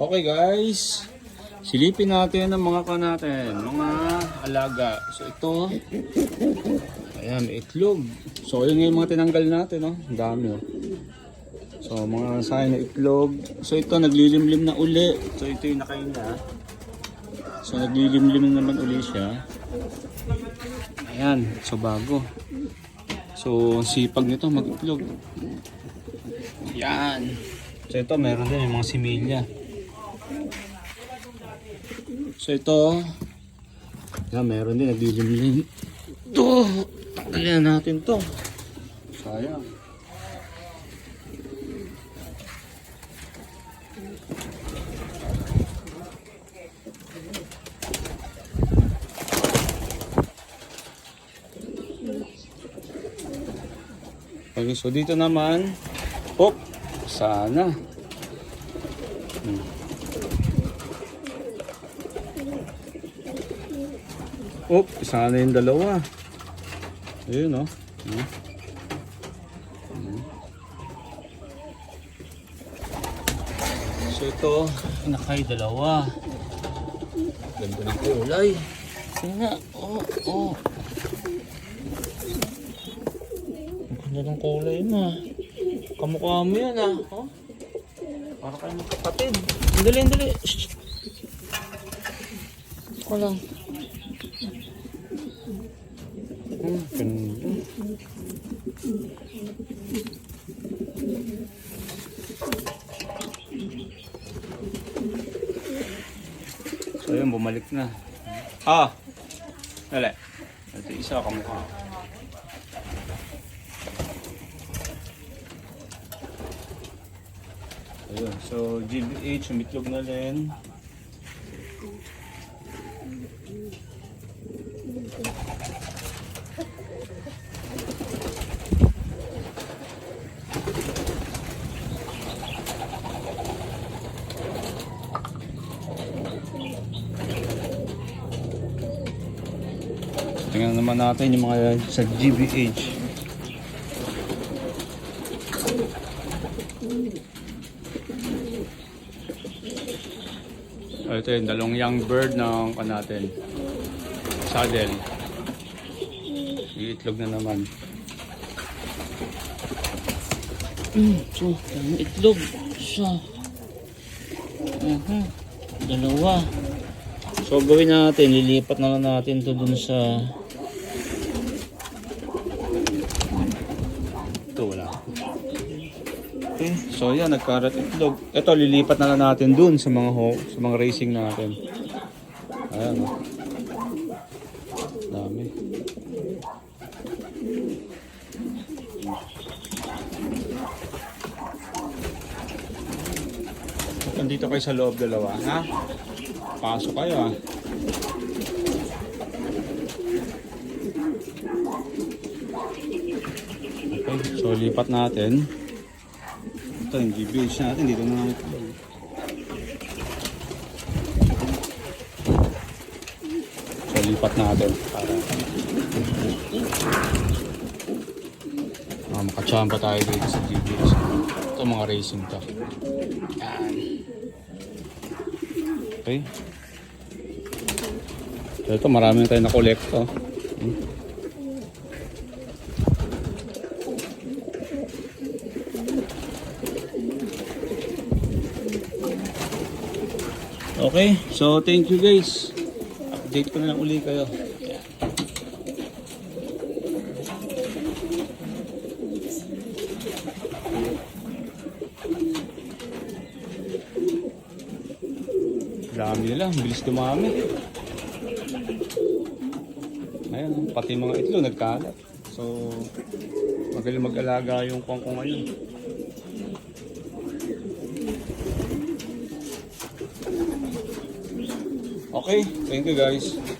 Okay guys, silipin natin ang mga ka natin, mga alaga. So ito, ayan, itlog. So yun yung mga tinanggal natin, no? Ang dami, oh. So mga sign na itlog. So ito, naglilimlim na uli. So ito yung nakain na. So naglilimlim naman uli siya. Ayan, so bago. So sipag nito mag-itlog. Yan. So ito, meron din yung mga similya. So ito, yan, meron din, naglilimlim. Ito, tanggalin natin to. Sayang. Okay, so dito naman, op, sana. Hmm. Op, sana yung dalawa. Ayun, oh. Hmm. Hmm. So ito, nakay dalawa. Ganda ng kulay. Tingnan, oh, oh. Ganda ng kulay mo. Kamukha mo yan ah. Oh? Para kayo magkapatid. Dali, dali. Ako lang. Hmm, ganda. So yun, bumalik na. Ah! Dali. Ito isa kamukha. Ayun. So, GBH, umitlog na rin. Tingnan naman natin yung mga sa GBH. Oh, ito yung dalawang young bird ng kan natin. Saddle. Iitlog na naman. Mm, so, itlog. Isa. Mhm. Dalawa. So, gawin natin, lilipat na lang natin to dun sa... Ito, wala. Okay, so yan, nagkarat itlog. Ito, lilipat na lang natin dun sa mga ho, sa mga racing natin. Ayan, oh. Dami. Nandito kayo sa loob dalawa, ha? Pasok kayo. Okay, so lipat natin. Ito yung GBH natin, dito na namin. So lipat natin para ah, makachamba tayo dito sa GBH. Ito mga racing to. Yan. Okay. So ito marami na tayo na-collect to. Hmm. Okay, so thank you guys. Update ko na lang uli kayo. Dami nila, bilis dumami. Ayan, pati mga itlog nagkalat. So, magaling mag-alaga yung kong ko ngayon. Okay, thank you guys.